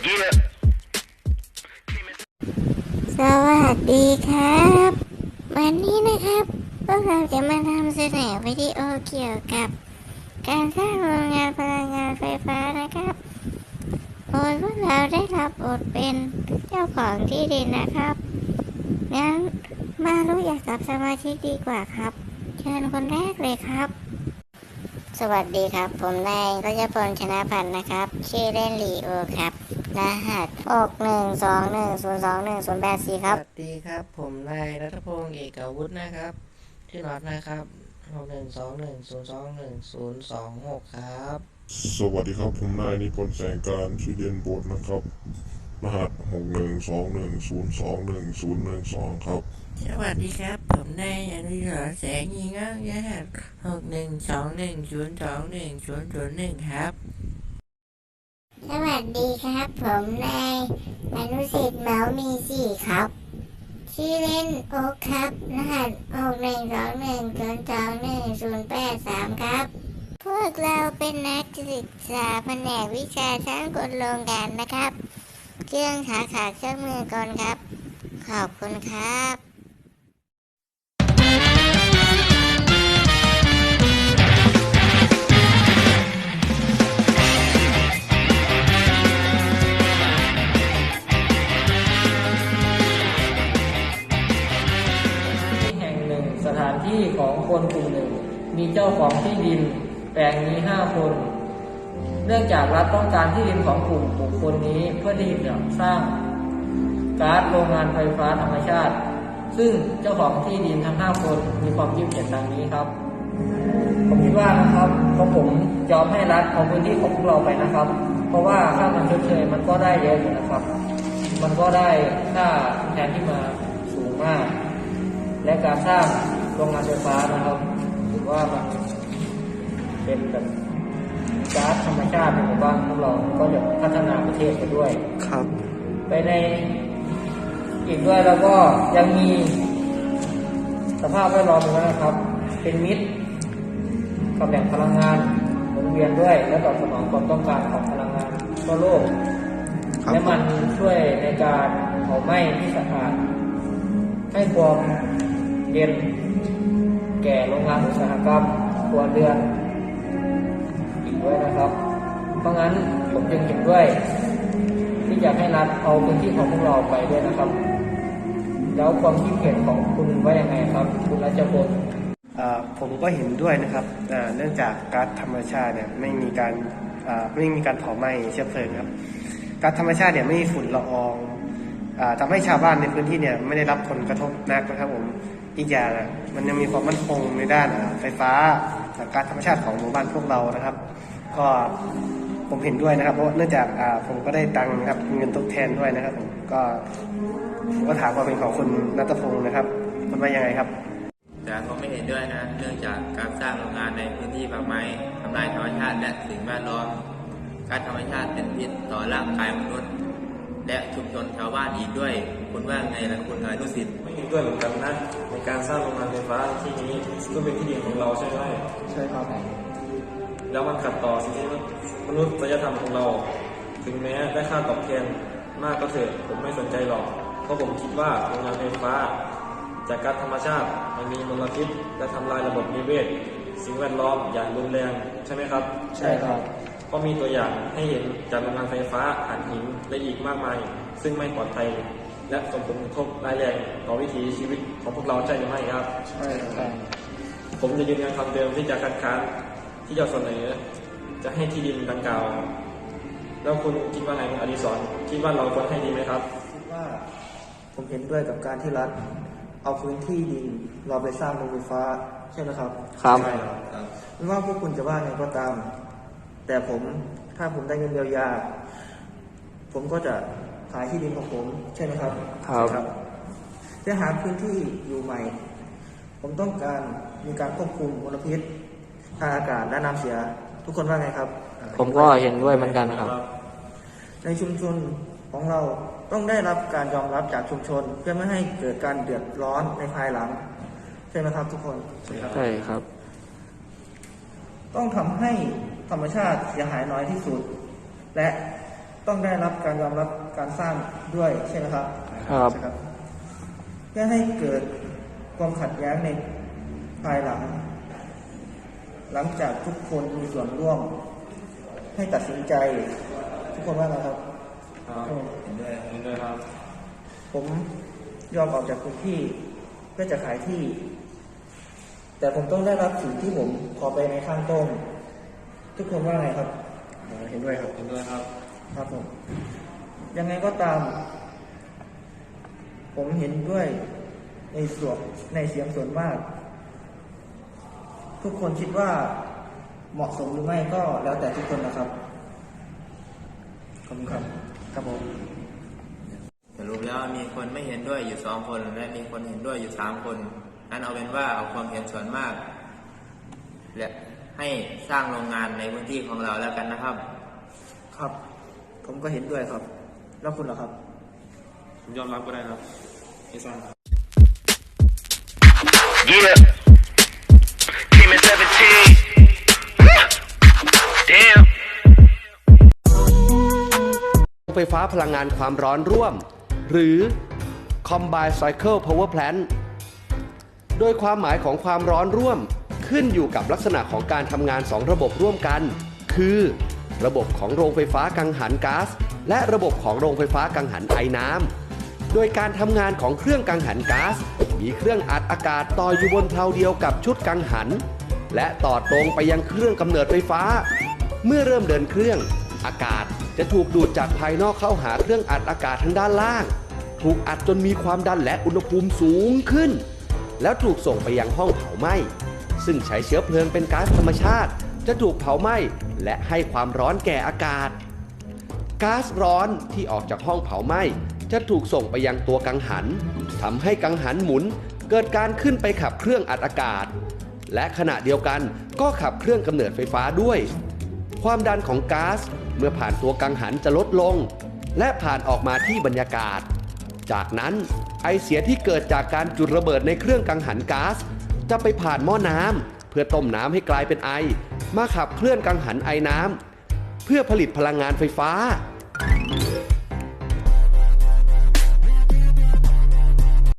สวัสดีครับ วันนี้นะครับพวกเราจะมาทำเสนอวิดีโอเกี่ยวกับ การสร้างโรงงานพลังงานไฟฟ้านะครับโดยพวกเราได้รับบทเป็นเจ้าของที่ดินนะครับงั้นมารู้จักกับสมาชิกดีกว่าครับ เชิญคนแรกเลยครับ สวัสดีครับ ผมนายรัชพลชนะพันธ์นะครับ ชื่อเล่นลีโอครับ รหัส6 1 2 1 0 2 1 0 8 4ครับสวัสดีครับ ผมนายรัฐพงศ์เอกอาวุธนะครับชื่อน็อตนะครับหกหนึ่งสองหนึ่งศูนย์สองหนึ่งศูนย์สองหกครับ สวัสดีครับผมนายนิพนธ์แสงการชื่อเด่นโบทนะครับ รหัสหกหนึ่งสองหนึ่งศูนย์สองหนึ่งศูนย์หนึ่งสองครับ สวัสดีครับ ผมนายอนุสรณ์แสงยิงอ่างยหัสหกหนึ่งสองหนึ่งศูนย์สองหนึ่งศูนย์ศูนย์หนึ่งครับสวัส ดีครับ ผมนายอนุสิทธิ์เหมามีสี่ครับ ชื่อเล่นโอ๊คครับ รหัสหกหนึ่งสองหนึ่งศูนย์สองหนึ่งศูนย์แปดสามครับ พวกเราเป็นนักศึกษาแผนกวิชาช่างกลโรงงานนะครับ เครื่องขาขาเครื่องมือกลครับ ขอบคุณครับ คนกลุ่มหนึ่ง มีเจ้าของที่ดินแปลงนี้ห้าคน เนื่องจากรัฐต้องการที่ดินของกลุ่มบุคคลนี้เพื่อที่จะสร้างก๊าซโรงงานไฟฟ้าธรรมชาติ ซึ่งเจ้าของที่ดินทั้งห้าคนมีความคิดเห็นดังนี้ครับ ผมคิดว่านะครับเพราะผมยอมให้รัฐเอาพื้นที่ของพวกเราไปนะครับ เพราะว่าค่ามันชดเชยมันก็ได้เยอะอยู่นะครับ มันก็ได้ค่าแทนที่มาสูงมาก และการสร้าง โรงงานไฟฟ้านะครับถือว่ามันเป็นแบบก๊าซธรรมชาติในหมู่บ้านของเราก็จะพัฒนาประเทศไปด้วย ครับ ไปในอีกด้วยแล้วก็ยังมี สภาพแวดล้อมด้วยนะครับ เป็นมิตรกับแหล่งพลังงานหมุนเวียนด้วย และตอบสนองความต้องการของพลังงานทั่วโลกครับและมันช่วยในการเผาไหม้ที่สะอาดให้ความ เย็น แก่โรงงานอุตสาหกรรมครัวเรือนอีกด้วยนะครับ เพราะงั้นผมจึงเห็นด้วย ที่อยากให้รัฐเอาพื้นที่ของพวกเราไปด้วยนะครับ แล้วความคิดเห็นของคุณว่ายังไงครับ คุณรัชพลผมก็เห็นด้วยนะครับ เนื่องจากก๊าซธรรมชาติเนี่ยไม่มีการไม่มีการเผาไหม้เชื้อเพลิงครับก๊าซธรรมชาติเนี่ยไม่มีฝุ่นละออง อาให้ชาวบ้านในพื้นที่เนี่ยไม่ได้รับผลกระทบนักนะครับผมอีกอย่างอะมันยังมีความมั่นคงในด้านไฟฟ้าจากการธรรมชาติของหมู่บ้านพวกเรานะครับ ก็ผมเห็นด้วยนะครับ เพราะเนื่องจากผมก็ได้ตังค์นะครับเงินทดแทนด้วยนะครับผมก็ผมก็ถามความเป็นของคุณนัทพงศ์นะครับคุณว่ายังไงครับแต่ผมไม่เห็นด้วยนะเนื่องจากการสร้างโรงงานในพื้นที่ป่าไม้ทำลายธรรมชาติและสิ่งแวดล้อมการธรรมชาติเป็นพิษต่อร่างกายมนุษย์ และชุมชนชาวบ้านอีกด้วย คุณว่าไงล่ะคุณอนุสิทธิ์ไม่เห็นด้วยเหมือนกันนะในการสร้างโรงงานไฟฟ้าที่นี้ซึ่งก็เป็นที่ดินของเราใช่ไหมใช่ครับแล้วมันขัดต่อสิทธิมนุษยธรรมของเรา ถึงแม้ได้ค่าตอบแทนมากก็เถอะผมไม่สนใจหรอกเพราะผมคิดว่าโรงงานไฟฟ้า จากการธรรมชาติมันมีมลพิษและทำลายระบบนิเวศ สิ่งแวดล้อมอย่างรุนแรงใช่ไหมครับ ใช่ครับ ก็มีตัวอย่างให้เห็นจากโรงงานไฟฟ้าถ่านหินและอีกมากมาย ซึ่งไม่ปลอดภัย และส่งผลกระทบร้ายแรงต่อวิถีชีวิตของพวกเราใช่หรือไม่ครับ ใช่ครับ ผมจะยืนยันคำเดิมที่จะคัดค้านที่จะเสนอ จะให้ที่ดินดังกล่าว แล้วคุณคิดว่าไงคุณอดิศรคิดว่าเราควรให้ดีไหมครับคิดว่าผมเห็นด้วยกับการที่รัฐ เอาพื้นที่ดินเราไปสร้างโรงไฟฟ้าใช่ไหมครับ ครับ ใช่ครับไม่ว่าพวกคุณจะว่าไงก็ตาม แต่ผมถ้าผมได้เงินเยียวยา ผมก็จะขายที่ดินของผมใช่ไหมครับครับใช่จะหาพื้นที่อยู่ใหม่ ผมต้องการมีการควบคุมมลพิษทางอากาศและน้ำเสีย ทุกคนว่าไงครับ ผมก็เห็นด้วยเหมือนกันครับ ในชุมชนของเราต้องได้รับการยอมรับจากชุมชน เพื่อไม่ให้เกิดการเดือดร้อนในภายหลัง ใช่ไหมครับทุกคน ใช่ครับ ต้องทำให้ ธรรมชาติเสียหายน้อยที่สุด และต้องได้รับการยอมรับการสร้างด้วยใช่ไหมครับครับใช่ครับเพื่อให้เกิดความขัดแย้งในภายหลัง หลังจากทุกคนมีส่วนร่วม ให้ตัดสินใจ ทุกคนว่าไงครับครับเห็นด้วยเห็นด้วยครับ ผมยอมออกจากพื้นที่เพื่อจะขายที่ แต่ผมต้องได้รับสิ่งที่ผมขอไปในข้างต้น ทุกคนว่าไงครับเห็นด้วยครับเห็นด้วยครับครับผมยังไงก็ตาม ผมเห็นด้วยในส่วนในเสียงส่วนมาก ทุกคนคิดว่าเหมาะสมหรือไม่ก็แล้วแต่ทุกคนนะครับขอบคุณครับครับผมสรุปแล้วมีคนไม่เห็นด้วยอยู่สองคน และมีคนเห็นด้วยอยู่สามคนนั้นเอาเป็นว่าเอาความเห็นส่วนมากและ ให้สร้างโรงงานในพื้นที่ของเราแล้วกันนะครับ ครับ ผมก็เห็นด้วยครับ แล้วคุณล่ะครับ ผมยอมรับก็ได้ครับไม่สร้างครับ Yeah. Team at 17. Damn. ไฟฟ้าพลังงานความร้อนร่วม หรือ Combined Cycle Power Plant โดยความหมายของความร้อนร่วม ขึ้นอยู่กับลักษณะของการทำงาน 2 ระบบร่วมกัน คือ ระบบของโรงไฟฟ้ากังหันก๊าซและระบบของโรงไฟฟ้ากังหันไอน้ำโดยการทำงานของเครื่องกังหันก๊าซมีเครื่องอัดอากาศต่ออยู่บนเพลาเดียวกับชุดกังหัน และต่อตรงไปยังเครื่องกำเนิดไฟฟ้า เมื่อเริ่มเดินเครื่อง อากาศจะถูกดูดจากภายนอกเข้าหาเครื่องอัดอากาศทางด้านล่าง ถูกอัดจนมีความดันและอุณหภูมิสูงขึ้น แล้วถูกส่งไปยังห้องเผาไหม้ ซึ่งใช้เชื้อเพลิงเป็นก๊าซธรรมชาติ จะถูกเผาไหม้และให้ความร้อนแก่อากาศ ก๊าซร้อนที่ออกจากห้องเผาไหม้จะถูกส่งไปยังตัวกังหันทำให้กังหันหมุนเกิดการขึ้นไปขับเครื่องอัดอากาศ และขณะเดียวกันก็ขับเครื่องกำเนิดไฟฟ้าด้วย ความดันของก๊าซเมื่อผ่านตัวกังหันจะลดลง และผ่านออกมาที่บรรยากาศ จากนั้นไอเสียที่เกิดจากการจุดระเบิดในเครื่องกังหันก๊าซ จะไปผ่านหม้อน้ำเพื่อต้มน้ำให้กลายเป็นไอ มาขับเคลื่อนกังหันไอน้ำเพื่อผลิตพลังงานไฟฟ้า